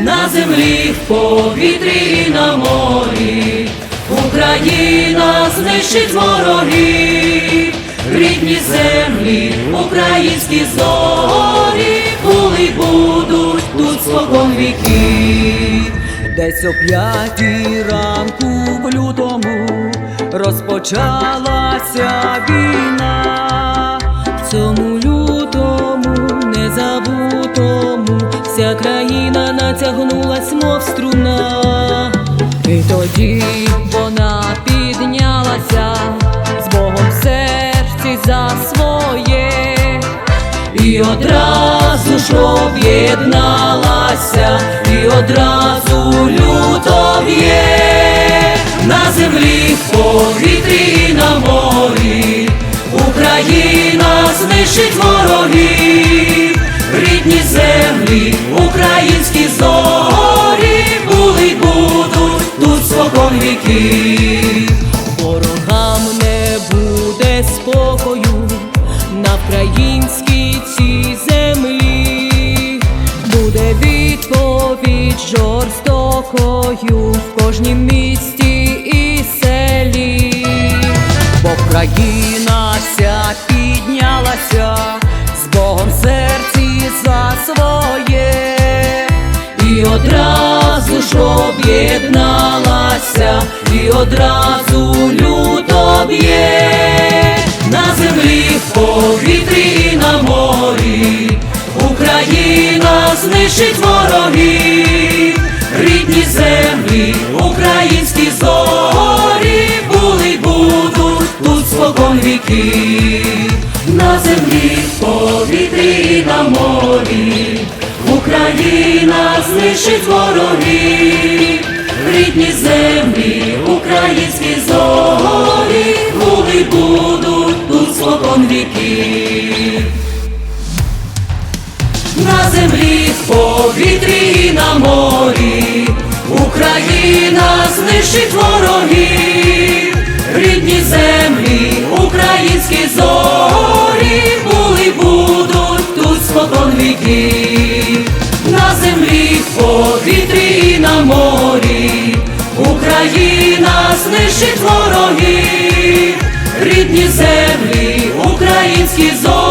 на землі, в повітрі і на морі. Україна знищить ворогів, рідні землі, українські зорі, були будуть тут спокон віків. Десь о п'ятій ранку в лютому розпочалася війна. В цьому лютому незабутому вся країна натягнулась, мов струна. І тоді вона піднялася з Богом в серці за своє. І одразу ж об'єдналася, і одразу люто б'є на землі, в повітрі на морі. Україна знищить ворогів, Ворогам не буде спокою на вкраїнській цій землі, буде відповідь жорстокою в кожнім місті і селі, бо країна вся піднялася з Богом серці за своє. І одразу ж об'єдналася, одразу люто б'є на землі, в повітрі і на морі. Україна знищить ворогів, рідні землі, українські зорі були будуть тут спокон віків. На землі, в повітрі і на морі. Україна знищить ворогів, рідні землі, українські зорі, були будуть тут спокон віків. На землі, в повітрі і на морі, Україна знищить ворогів, рідні землі, українські зорі, були будуть тут спокон віків. На землі, в повітрі і на морі, Україна знищить ворогів, рідні землі, українські зорі.